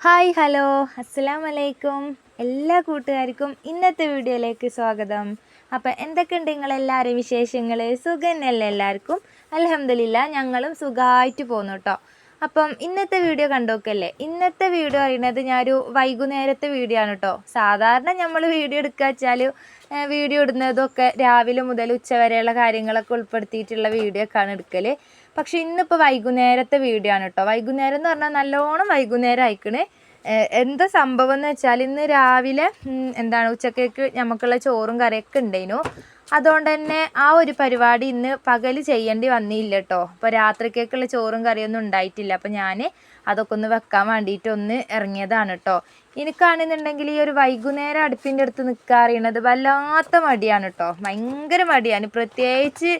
Hi hello. അസ്സലാം വലൈക്കും എല്ലാ കൂട്ടുകാർക്കും ഇന്നത്തെ വീഡിയോയിലേക്ക് സ്വാഗതം. അപ്പം എന്തൊക്കെയുണ്ട് നിങ്ങളെല്ലാവരും വിശേഷങ്ങൾ സുഖന്നല്ല എല്ലാവർക്കും? അലഹമില്ല ഞങ്ങളും സുഖമായിട്ട് പോകുന്നു കേട്ടോ അപ്പം ഇന്നത്തെ വീഡിയോ കണ്ടോക്കല്ലേ? ഇന്നത്തെ വീഡിയോ അറിയുന്നത് ഞാനൊരു വൈകുന്നേരത്തെ വീഡിയോ ആണ് കേട്ടോ സാധാരണ നമ്മൾ വീഡിയോ എടുക്കുക വെച്ചാൽ വീഡിയോ ഇടുന്നതൊക്കെ രാവിലെ മുതൽ ഉച്ച വരെയുള്ള കാര്യങ്ങളൊക്കെ ഉൾപ്പെടുത്തിയിട്ടുള്ള വീഡിയോ ഒക്കെയാണ് എടുക്കൽ പക്ഷെ ഇന്നിപ്പോൾ വൈകുന്നേരത്തെ വീഡിയോ ആണ് കേട്ടോ. വൈകുന്നേരം എന്ന് പറഞ്ഞാൽ നല്ലോണം വൈകുന്നേരം അയക്കണേ എന്താ സംഭവം എന്ന് വെച്ചാൽ ഇന്ന് രാവിലെ എന്താണ് ഉച്ചക്കേക്ക് നമുക്കുള്ള ചോറും കറിയൊക്കെ ഉണ്ടായിരുന്നു അതുകൊണ്ട് തന്നെ ആ ഒരു പരിപാടി ഇന്ന് പകൽ ചെയ്യേണ്ടി വന്നില്ല കേട്ടോ. അപ്പോൾ രാത്രിക്കേക്കുള്ള ചോറും കറിയൊന്നും ഉണ്ടായിട്ടില്ല. അപ്പോൾ ഞാൻ അതൊക്കെ ഒന്ന് വെക്കാൻ വേണ്ടിയിട്ട് ഒന്ന് ഇറങ്ങിയതാണ് കേട്ടോ. എനിക്കാണെന്നുണ്ടെങ്കിൽ ഈ ഒരു വൈകുന്നേരം അടുപ്പിന്റെ അടുത്ത് നിൽക്കാറിയണത് വല്ലാത്ത മടിയാണ് കേട്ടോ. ഭയങ്കര മടിയാണ്. പ്രത്യേകിച്ച്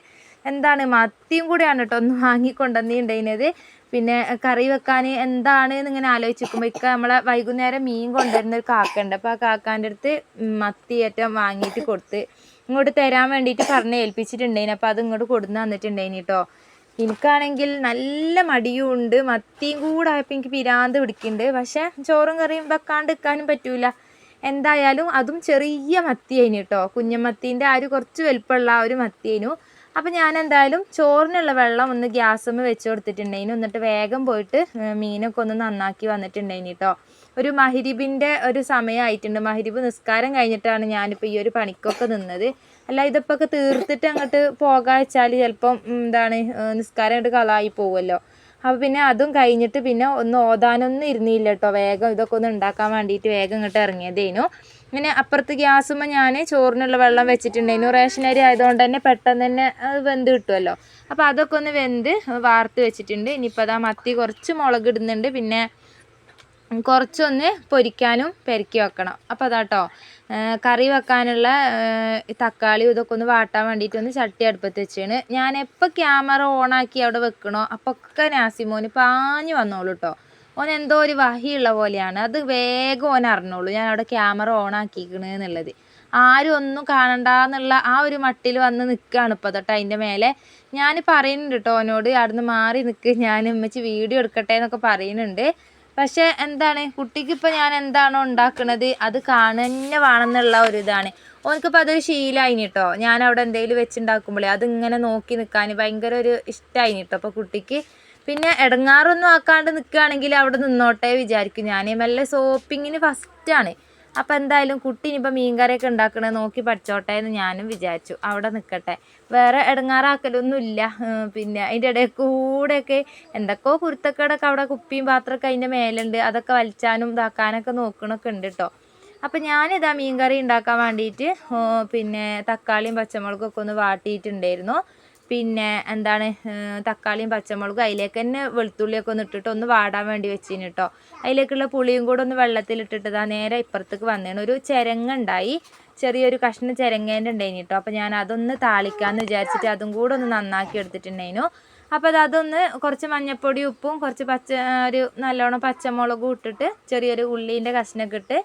എന്താണ് മത്തിയും കൂടെയാണ് കേട്ടോ ഒന്ന് വാങ്ങിക്കൊണ്ടുവന്നിട്ടുണ്ടായിരുന്നത്. പിന്നെ കറി വെക്കാൻ എന്താണ് എന്നിങ്ങനെ ആലോചിച്ച് ഇക്ക നമ്മളെ വൈകുന്നേരം മീൻ കൊണ്ടുവരുന്ന ഒരു കാക്കയുണ്ട്. അപ്പോൾ ആ കാക്കാന്റെ അടുത്ത് മത്തി ഏറ്റവും വാങ്ങിയിട്ട് കൊടുത്ത് ഇങ്ങോട്ട് തരാൻ വേണ്ടിയിട്ട് പറഞ്ഞ് ഏൽപ്പിച്ചിട്ടുണ്ടായിന് അപ്പോൾ അത് ഇങ്ങോട്ട് കൊടുന്ന് തന്നിട്ടുണ്ടായിന് കേട്ടോ എനിക്കാണെങ്കിൽ നല്ല മടിയും ഉണ്ട്. മത്തിയും കൂടെ ആയപ്പോൾ എനിക്ക് പിരാന്ത് പിടിക്കുന്നുണ്ട്. പക്ഷേ ചോറും കറിയും വെക്കാണ്ട് വെക്കാനും പറ്റൂല. എന്തായാലും അതും ചെറിയ മത്തിയായിന് കേട്ടോ കുഞ്ഞമത്തീന്റെ ആ ഒരു കുറച്ച് വലുപ്പമുള്ള ആ ഒരു മത്തിയേനു അപ്പം ഞാൻ എന്തായാലും ചോറിനുള്ള വെള്ളം ഒന്ന് ഗ്യാസമ്മ വെച്ച് കൊടുത്തിട്ടുണ്ടായിന് എന്നിട്ട് വേഗം പോയിട്ട് മീനൊക്കെ ഒന്ന് നന്നാക്കി വന്നിട്ടുണ്ടായിന് കേട്ടോ ഒരു മഹിരിബിന്റെ ഒരു സമയമായിട്ടുണ്ട് മഹിരിബ് നിസ്കാരം കഴിഞ്ഞിട്ടാണ് ഞാനിപ്പോൾ ഈ ഒരു പണിക്കൊക്കെ നിന്നത്. അല്ല ഇതിപ്പോൾ ഒക്കെ തീർത്തിട്ട് അങ്ങോട്ട് പോകാ വെച്ചാൽ ചിലപ്പം എന്താണ് നിസ്കാരം അങ്ങോട്ട് കളായി പോകുമല്ലോ അപ്പോൾ പിന്നെ അതും കഴിഞ്ഞിട്ട് പിന്നെ ഒന്ന് ഓതാനൊന്നും ഇരുന്നില്ല കേട്ടോ വേഗം ഇതൊക്കെ ഒന്ന് ഉണ്ടാക്കാൻ വേണ്ടിയിട്ട് വേഗം ഇങ്ങോട്ട് ഇറങ്ങിയതേനു. പിന്നെ അപ്പുറത്ത് ഗ്യാസുമ്പോൾ ഞാൻ ചോറിനുള്ള വെള്ളം വെച്ചിട്ടുണ്ടായിരുന്നു. റേഷൻ അരി ആയതുകൊണ്ട് തന്നെ പെട്ടെന്ന് തന്നെ അത് വെന്ത് കിട്ടുമല്ലോ അപ്പോൾ അതൊക്കെ ഒന്ന് വെന്ത് വാർത്ത് വെച്ചിട്ടുണ്ട്. ഇനിയിപ്പോൾ അതാ മത്തി കുറച്ച് മുളക് ഇടുന്നുണ്ട്. പിന്നെ കുറച്ചൊന്ന് പൊരിക്കാനും പെരക്കി വെക്കണം. അപ്പോൾ അതാട്ടോ കറി വെക്കാനുള്ള തക്കാളി ഇതൊക്കെ ഒന്ന് വാട്ടാൻ വേണ്ടിയിട്ട് ഒന്ന് ചട്ടി അടുപ്പത്ത് വെച്ചാണ്. ഞാൻ എപ്പോൾ ക്യാമറ ഓണാക്കി അവിടെ വെക്കണോ? അപ്പൊക്കെ നാസിമോന് പാഞ്ഞു വന്നോളൂ കേട്ടോ ഓൻ എന്തോ ഒരു വഹിയുള്ള പോലെയാണ്. അത് വേഗം ഓൻ അറിഞ്ഞോളൂ. ഞാൻ അവിടെ ക്യാമറ ഓണാക്കിക്കണ് എന്നുള്ളത്. ആരും ഒന്നും കാണണ്ടെന്നുള്ള ആ ഒരു മട്ടിൽ വന്ന് നിൽക്കുകയാണ് ഇപ്പോൾ തൊട്ട് അതിന്റെ മേലെ. ഞാൻ പറയുന്നുണ്ട് കേട്ടോ ഓനോട് അവിടുന്ന് മാറി നിൽക്ക് ഞാൻ ഉമ്മച്ചി വീഡിയോ എടുക്കട്ടെ എന്നൊക്കെ പറയുന്നുണ്ട്. പക്ഷെ എന്താണ് കുട്ടിക്ക് ഇപ്പം ഞാൻ എന്താണോ ഉണ്ടാക്കുന്നത് അത് കാണുന്നെ വേണമെന്നുള്ള ഒരു ഇതാണ് ഓനക്കിപ്പോൾ അതൊരു ശീലമായിന് കേട്ടോ ഞാൻ അവിടെ എന്തെങ്കിലും വെച്ചുണ്ടാക്കുമ്പോഴേ അതിങ്ങനെ നോക്കി നിൽക്കാൻ ഭയങ്കര ഒരു ഇഷ്ടമായിന് കേട്ടോ അപ്പോൾ കുട്ടിക്ക്. പിന്നെ ഇടങ്ങാറൊന്നും ആക്കാണ്ട് നിൽക്കുകയാണെങ്കിൽ അവിടെ നിന്നോട്ടെ വിചാരിക്കും. ഞാൻ മെല്ലെ സോപ്പിങ്ങിന് ഫസ്റ്റാണ് അപ്പം എന്തായാലും കുട്ടി ഇനിയിപ്പോൾ മീൻകറിയൊക്കെ ഉണ്ടാക്കണേ നോക്കി പഠിച്ചോട്ടെ എന്ന് ഞാനും വിചാരിച്ചു. അവിടെ നിൽക്കട്ടെ വേറെ ഇടങ്ങാറാക്കലൊന്നും ഇല്ല പിന്നെ അതിന്റെ ഇടയിൽ കൂടെയൊക്കെ എന്തൊക്കെയോ കുരുത്തക്കേടൊക്കെ അവിടെ കുപ്പിയും പാത്രമൊക്കെ അതിന്റെ മേലുണ്ട്. അതൊക്കെ വലിച്ചാനും ഇതാക്കാനൊക്കെ നോക്കണൊക്കെ ഉണ്ട് കേട്ടോ അപ്പം ഞാനിതാ മീൻകറി ഉണ്ടാക്കാൻ വേണ്ടിയിട്ട് പിന്നെ തക്കാളിയും പച്ചമുളകൊക്കെ ഒന്ന് വാട്ടിയിട്ടുണ്ടായിരുന്നു. പിന്നെ എന്താണ് തക്കാളിയും പച്ചമുളകും അതിലേക്ക് തന്നെ വെളുത്തുള്ളിയൊക്കെ ഒന്ന് ഇട്ടിട്ട് ഒന്ന് വാടാൻ വേണ്ടി വെച്ചിന് കേട്ടോ അതിലേക്കുള്ള പുളിയും കൂടെ ഒന്ന് വെള്ളത്തിലിട്ടിട്ട് ഇതാ നേരെ ഇപ്പുറത്തേക്ക് വന്നേണ്. ഒരു ചിരങ്ങ ഉണ്ടായി. ചെറിയൊരു കഷ്ണം ചിരങ്ങേന്റെ ഉണ്ടായിന് കേട്ടോ അപ്പോൾ ഞാൻ അതൊന്ന് താളിക്കാമെന്ന് വിചാരിച്ചിട്ട് അതും കൂടെ ഒന്ന് നന്നാക്കി എടുത്തിട്ടുണ്ടായിരുന്നു അപ്പോൾ അത് അതൊന്ന് കുറച്ച് മഞ്ഞൾപ്പൊടി ഉപ്പും കുറച്ച് പച്ച ഒരു നല്ലോണം പച്ചമുളകും ഇട്ടിട്ട് ചെറിയൊരു ഉള്ളീന്റെ കഷ്ണമൊക്കെ ഇട്ട്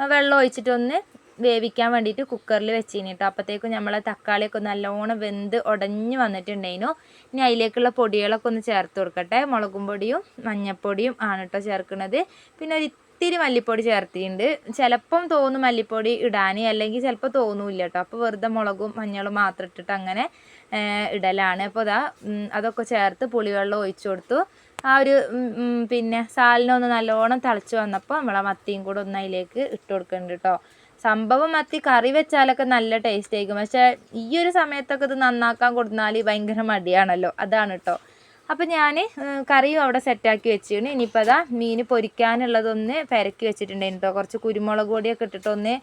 വെള്ളം ഒഴിച്ചിട്ടൊന്ന് വേവിക്കാൻ വേണ്ടിയിട്ട് കുക്കറിൽ വെച്ചിന് കേട്ടോ അപ്പോഴത്തേക്കും നമ്മളെ തക്കാളിയൊക്കെ നല്ലോണം വെന്ത് ഉടഞ്ഞ് വന്നിട്ടുണ്ടായിരുന്നു ഇനി അതിലേക്കുള്ള പൊടികളൊക്കെ ഒന്ന് ചേർത്ത് കൊടുക്കട്ടെ. മുളകും പൊടിയും മഞ്ഞൾപ്പൊടിയും ആണ് കേട്ടോ ചേർക്കുന്നത് പിന്നെ ഒരു ഇത്തിരി മല്ലിപ്പൊടി ചേർത്തിട്ടുണ്ട്. ചിലപ്പം തോന്നും മല്ലിപ്പൊടി ഇടാൻ അല്ലെങ്കിൽ ചിലപ്പോൾ തോന്നൂല്ല കേട്ടോ അപ്പോൾ വെറുതെ മുളകും മഞ്ഞളും മാത്രം ഇട്ടിട്ട് അങ്ങനെ ഇടലാണ്. അപ്പോൾ ഉം, അതൊക്കെ ചേർത്ത് പുളിവെള്ളം ഒഴിച്ചു കൊടുത്തു. ആ ഒരു പിന്നെ സാലിനൊന്ന് നല്ലോണം തിളച്ച് വന്നപ്പോൾ നമ്മളാ മത്തിയും കൂടെ ഒന്ന് അതിലേക്ക് ഇട്ട് കൊടുക്കുന്നുണ്ട് കേട്ടോ സംഭവം മത്തി കറി വെച്ചാലൊക്കെ നല്ല ടേസ്റ്റ് ആയിരിക്കും. പക്ഷേ ഈ ഒരു സമയത്തൊക്കെ ഇത് നന്നാക്കാൻ കൊടുത്താൽ ഭയങ്കര മടിയാണല്ലോ. അതാണ് കേട്ടോ അപ്പം ഞാൻ കറിയും അവിടെ സെറ്റാക്കി വെച്ചിരുന്നു. ഇനിയിപ്പോൾ അതാ മീൻ പൊരിക്കാനുള്ളതൊന്ന് പെരക്കി വെച്ചിട്ടുണ്ടായിരുന്നു കേട്ടോ കുറച്ച് കുരുമുളക് പൊടിയൊക്കെ ഇട്ടിട്ടൊന്ന്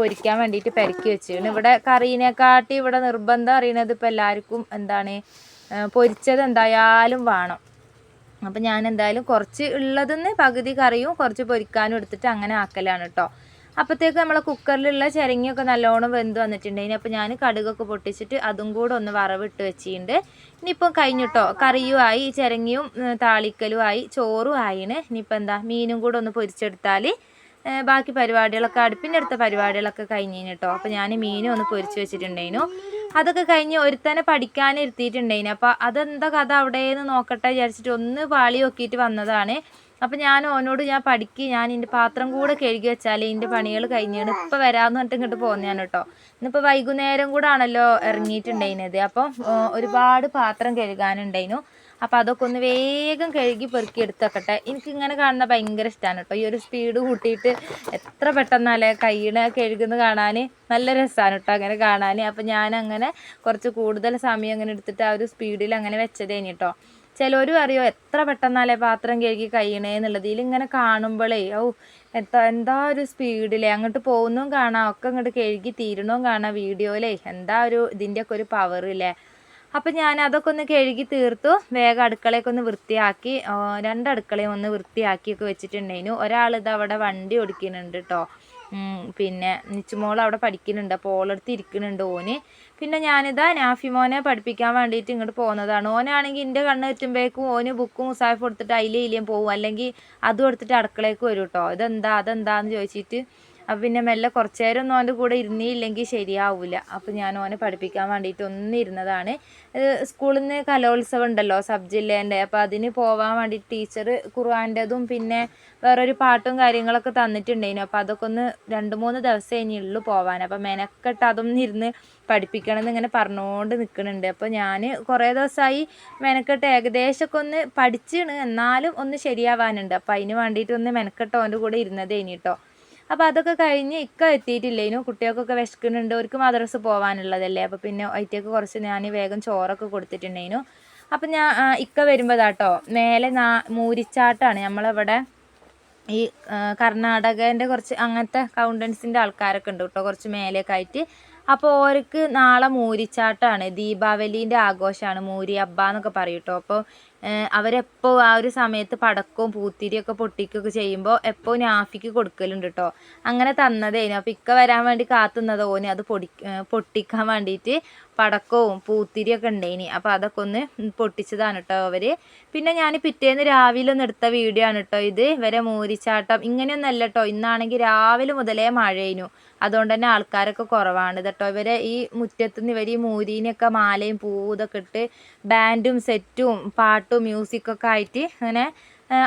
പൊരിക്കാൻ വേണ്ടിയിട്ട് പെരക്കി വെച്ചിരുന്നു. ഇവിടെ കറീനെക്കാട്ടി ഇവിടെ നിർബന്ധം അറിയണത് ഇപ്പോൾ എല്ലാവർക്കും എന്താണ് പൊരിച്ചത് എന്തായാലും വേണം. അപ്പം ഞാൻ എന്തായാലും കുറച്ച് ഉള്ളതെന്ന് പകുതി കറിയും കുറച്ച് പൊരിക്കാനും എടുത്തിട്ട് അങ്ങനെ ആക്കലാണ് കേട്ടോ അപ്പോഴത്തേക്ക് നമ്മളെ കുക്കറിലുള്ള ചിരങ്ങിയൊക്കെ നല്ലോണം വെന്ത് വന്നിട്ടുണ്ടായിന് അപ്പോൾ ഞാൻ കടുകൊക്കെ പൊട്ടിച്ചിട്ട് അതും കൂടെ ഒന്ന് വറവിട്ട് വെച്ചിട്ടുണ്ട്. ഇനിയിപ്പോൾ കഴിഞ്ഞിട്ടോ? കറിയും ആയി ചിരങ്ങിയും താളിക്കലും ആയി ചോറും ആയിന് ഇനിയിപ്പോൾ എന്താ? മീനും കൂടെ ഒന്ന് പൊരിച്ചെടുത്താൽ ബാക്കി പരിപാടികളൊക്കെ അടുപ്പിന്റെ അടുത്ത പരിപാടികളൊക്കെ കഴിഞ്ഞിന് കേട്ടോ അപ്പോൾ ഞാൻ മീനും ഒന്ന് പൊരിച്ച് വെച്ചിട്ടുണ്ടായിരുന്നു അതൊക്കെ കഴിഞ്ഞ് ഒരുത്തനെ പഠിക്കാൻ ഇരുത്തിയിട്ടുണ്ടായിന് അപ്പോൾ അതെന്താ കഥ അവിടെയെന്ന് നോക്കട്ടെ വിചാരിച്ചിട്ട് ഒന്ന് പാളി നോക്കിയിട്ട് വന്നതാണ്. അപ്പം ഞാൻ ഓനോട് ഞാൻ പഠിക്ക് ഞാൻ ഇതിന്റെ പാത്രം കൂടെ കഴുകി വെച്ചാൽ ഇതിന്റെ പണികൾ കഴിഞ്ഞാണ് ഇപ്പം വരാമെന്ന് പറഞ്ഞിട്ട് ഇങ്ങോട്ട് പോകുന്നതാണ് കേട്ടോ. ഇന്നിപ്പോൾ വൈകുന്നേരം കൂടെ ആണല്ലോ ഇറങ്ങിയിട്ടുണ്ടായിരുന്നത് അപ്പം ഒരുപാട് പാത്രം കഴുകാനുണ്ടായിരുന്നു അപ്പോൾ അതൊക്കെ ഒന്ന് വേഗം കഴുകി പെറുക്കി എടുത്തേക്കട്ടെ. എനിക്ക് ഇങ്ങനെ കാണുന്ന ഭയങ്കര ഇഷ്ടമാണ് കേട്ടോ. ഈ ഒരു സ്പീഡ് കൂട്ടിയിട്ട് എത്ര പെട്ടെന്നല്ലേ കൈയിണ കഴുകുന്നത് കാണാൻ നല്ല രസമാണ് കേട്ടോ അങ്ങനെ കാണാൻ അപ്പോൾ ഞാൻ അങ്ങനെ കുറച്ച് കൂടുതൽ സമയം അങ്ങനെ എടുത്തിട്ട് ആ ഒരു സ്പീഡിൽ അങ്ങനെ വെച്ചതേനി കേട്ടോ. ചിലർ അറിയോ എത്ര പെട്ടെന്നാലേ പാത്രം കഴുകി കഴിയണേ എന്നുള്ളത്. ഇതിലിങ്ങനെ കാണുമ്പോഴേ ഔ എന്താ എന്താ ഒരു സ്പീഡിലേ? അങ്ങോട്ട് പോകുന്നതും കാണാം ഒക്കെ അങ്ങോട്ട് കഴുകി തീരണവും കാണാം വീഡിയോയിലേ. എന്താ ഒരു ഇതിന്റെയൊക്കെ ഒരു പവർ ഇല്ലേ? അപ്പം ഞാൻ അതൊക്കെ ഒന്ന് കഴുകി തീർത്തു. വേഗം അടുക്കളയൊക്കെ ഒന്ന് വൃത്തിയാക്കി രണ്ട് അടുക്കളയും ഒന്ന് വൃത്തിയാക്കിയൊക്കെ വെച്ചിട്ടുണ്ടായിരുന്നു. ഒരാൾ അവിടെ വണ്ടി ഓടിക്കുന്നുണ്ട് കേട്ടോ പിന്നെ നിച്ചുമോൾ അവിടെ പഠിക്കുന്നുണ്ട്. അപ്പോൾ ഓളടുത്ത് ഇരിക്കുന്നുണ്ട് ഓന്. പിന്നെ ഞാനിതാ നാഫിമോനെ പഠിപ്പിക്കാൻ വേണ്ടിയിട്ട് ഇങ്ങോട്ട് പോകുന്നതാണ്. ഓനാണെങ്കിൽ എന്റെ കണ്ണ് എത്തുമ്പോഴേക്കും ഓന് ബുക്കും മുസാഫ് കൊടുത്തിട്ട് അതിലേ ഇലേയും പോകും അല്ലെങ്കിൽ അതും എടുത്തിട്ട് അടുക്കളയ്ക്ക് വരും കേട്ടോ ഇതെന്താ? അതെന്താന്ന് ചോദിച്ചിട്ട് അപ്പം പിന്നെ മെല്ലെ കുറച്ച് നേരം ഒന്നും അവന്റെ കൂടെ ഇരുന്നില്ലെങ്കിൽ ശരിയാവില്ല അപ്പം ഞാൻ ഓനെ പഠിപ്പിക്കാൻ വേണ്ടിയിട്ട് ഒന്നും ഇരുന്നതാണ്. സ്കൂളിൽ നിന്ന് കലോത്സവം ഉണ്ടല്ലോ സബ് ജില്ലേന്റെ അപ്പം അതിന് പോവാൻ വേണ്ടി ടീച്ചർ ഖുർആന്റെതും പിന്നെ വേറൊരു പാട്ടും കാര്യങ്ങളൊക്കെ തന്നിട്ടുണ്ടായിരുന്നു. അപ്പം അതൊക്കെ ഒന്ന് രണ്ട് മൂന്ന് ദിവസം ഇനിയുള്ളൂ പോവാൻ. അപ്പം മെനക്കെട്ട് അതൊന്നും ഇരുന്ന് പഠിപ്പിക്കണം എന്ന് ഇങ്ങനെ പറഞ്ഞുകൊണ്ട് നിൽക്കുന്നുണ്ട്. അപ്പോൾ ഞാൻ കുറേ ദിവസമായി മെനക്കെട്ട് ഏകദേശമൊക്കെ ഒന്ന് പഠിച്ചാണ്. എന്നാലും ഒന്ന് ശരിയാവാനുണ്ട്. അപ്പോൾ അതിന് വേണ്ടിയിട്ട് ഒന്ന് മെനക്കെട്ട് അവന്റെ കൂടെ ഇരുന്നതേനി കേട്ടോ അപ്പോൾ അതൊക്കെ കഴിഞ്ഞ് ഇക്ക എത്തിയിട്ടില്ലേനു കുട്ടികൾക്കൊക്കെ വിശക്കുന്നുണ്ട്. അവർക്ക് മദ്രസ് പോകാനുള്ളതല്ലേ അപ്പോൾ പിന്നെ ഒറ്റയ്ക്ക് കുറച്ച് ഞാൻ വേഗം ചോറൊക്കെ കൊടുത്തിട്ടുണ്ടേനു അപ്പം ഞാൻ ഇക്ക വരുമ്പോൾ കേട്ടോ മേലെ നാ മൂരിച്ചാട്ടാണ് നമ്മളിവിടെ ഈ കർണാടകേന്റെ കുറച്ച് അങ്ങനത്തെ കൗണ്ടൻസിന്റെ ആൾക്കാരൊക്കെ ഉണ്ട് കേട്ടോ. കുറച്ച് മേലേക്കായിട്ട് അപ്പോൾ ഓർക്ക് നാളെ മൂരിച്ചാട്ടാണ് ദീപാവലീന്റെ ആഘോഷമാണ് മൂരി അബ്ബ എന്നൊക്കെ പറയും കേട്ടോ അപ്പോൾ അവരെപ്പോൾ ആ ഒരു സമയത്ത് പടക്കവും പൂത്തിരിയൊക്കെ പൊട്ടിക്കൊക്കെ ചെയ്യുമ്പോൾ എപ്പോൾ നാഫിക്ക് കൊടുക്കലുണ്ട് കേട്ടോ അങ്ങനെ തന്നതേനു. അപ്പോൾ ഇക്ക വരാൻ വേണ്ടി കാത്തുന്നത് ഓന് അത് പൊടി പൊട്ടിക്കാൻ വേണ്ടിയിട്ട് പടക്കവും പൂത്തിരിയൊക്കെ ഉണ്ടേനി. അപ്പോൾ അതൊക്കെ ഒന്ന് പൊട്ടിച്ചതാണ് കേട്ടോ അവർ പിന്നെ ഞാൻ പിറ്റേന്ന് രാവിലെ ഒന്ന് എടുത്ത വീഡിയോ ആണ് കേട്ടോ ഇത്. വരെ മൂരിച്ചാട്ടം ഇങ്ങനെയൊന്നല്ല കേട്ടോ ഇന്നാണെങ്കിൽ രാവിലെ മുതലേ മഴയിനു അതുകൊണ്ട് തന്നെ ആൾക്കാരൊക്കെ കുറവാണ് കേട്ടോ ഇവരെ ഈ മുറ്റത്തുനിന്ന് ഇവർ ഈ മൂരീനൊക്കെ മാലയും പൂവും ഇതൊക്കെ ഇട്ട് ബാൻഡും സെറ്റും പാട്ടും മ്യൂസിക്കൊക്കെ ആയിട്ട് അങ്ങനെ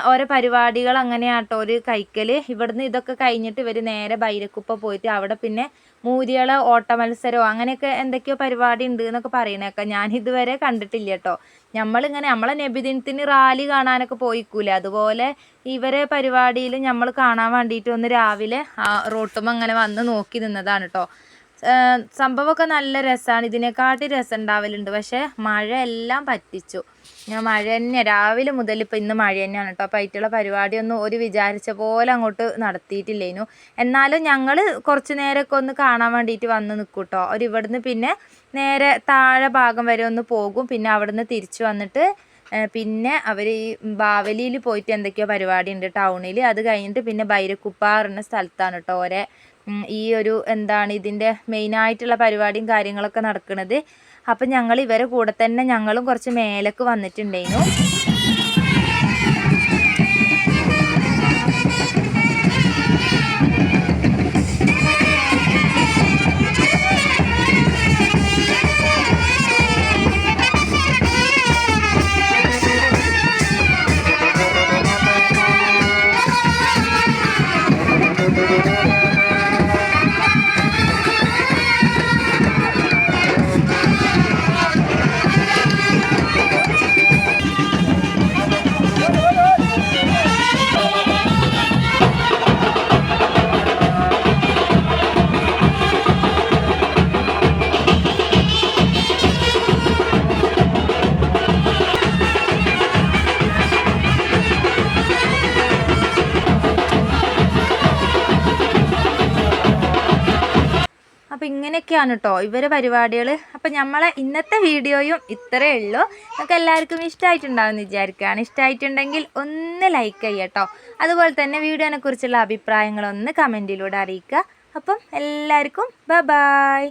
ഓരോ പരിപാടികൾ അങ്ങനെയാട്ടോ. ഒരു കൈക്കൽ ഇവിടുന്ന് ഇതൊക്കെ കഴിഞ്ഞിട്ട് ഇവർ നേരെ ബൈരക്കുപ്പ പോയിട്ട് അവിടെ പിന്നെ മൂരികളെ ഓട്ട മത്സരമോ അങ്ങനെയൊക്കെ എന്തൊക്കെയോ പരിപാടി ഉണ്ട് എന്നൊക്കെ പറയണേക്കാം. ഞാൻ ഇതുവരെ കണ്ടിട്ടില്ല കേട്ടോ. നമ്മളിങ്ങനെ നമ്മളെ നബിദിനത്തിന് റാലി കാണാനൊക്കെ പോയിക്കൂല? അതുപോലെ ഇവരെ പരിപാടിയിൽ നമ്മൾ കാണാൻ വേണ്ടിയിട്ട് ഒന്ന് രാവിലെ റോട്ടുമ്പോൾ അങ്ങനെ വന്ന് നോക്കി നിന്നതാണ് കേട്ടോ. സംഭവമൊക്കെ നല്ല രസമാണ് ഇതിനെക്കാട്ടി രസം ഉണ്ടാവലുണ്ട് പക്ഷേ മഴ എല്ലാം പറ്റിച്ചു. ഞാൻ മഴ തന്നെ രാവിലെ മുതൽ ഇപ്പം ഇന്ന് മഴ തന്നെയാണ് കേട്ടോ. അപ്പോൾ അതിട്ടുള്ള പരിപാടിയൊന്നും ഒരു വിചാരിച്ച പോലെ അങ്ങോട്ട് നടത്തിയിട്ടില്ലേനു. എന്നാലും ഞങ്ങൾ കുറച്ച് നേരമൊക്കെ ഒന്ന് കാണാൻ വേണ്ടിയിട്ട് വന്ന് നിൽക്കും കേട്ടോ ഒരു ഇവിടുന്ന് പിന്നെ നേരെ താഴെ ഭാഗം വരെ ഒന്ന് പോകും. പിന്നെ അവിടുന്ന് തിരിച്ചു വന്നിട്ട് പിന്നെ അവർ ഈ ബാവലിയിൽ പോയിട്ട് എന്തൊക്കെയോ പരിപാടി ഉണ്ട് ടൗണിൽ അത് കഴിഞ്ഞിട്ട് പിന്നെ ബൈരക്കുപ്പ പറഞ്ഞ സ്ഥലത്താണ് കേട്ടോ. ഓരെ ഈ ഒരു എന്താണ് ഇതിന്റെ മെയിനായിട്ടുള്ള പരിപാടിയും കാര്യങ്ങളൊക്കെ നടക്കുന്നത് അപ്പം ഞങ്ങൾ ഇവരെ കൂടെ തന്നെ ഞങ്ങളും കുറച്ച് മേലേക്ക് വന്നിട്ടുണ്ടായിരുന്നു. അപ്പോൾ ഇങ്ങനെയൊക്കെയാണ് കേട്ടോ ഇവരെ പരിപാടികൾ അപ്പോൾ നമ്മളെ ഇന്നത്തെ വീഡിയോയും ഇത്രയേ ഉള്ളൂ. നിങ്ങൾക്ക് എല്ലാവർക്കും ഇഷ്ടമായിട്ടുണ്ടാവുമെന്ന് വിചാരിക്കുകയാണ്. ഇഷ്ടമായിട്ടുണ്ടെങ്കിൽ ഒന്ന് ലൈക്ക് ചെയ്യട്ടോ. അതുപോലെ തന്നെ വീഡിയോനെക്കുറിച്ചുള്ള അഭിപ്രായങ്ങളൊന്ന് കമന്റിലൂടെ അറിയിക്കുക. അപ്പം എല്ലാവർക്കും ബ ബായ്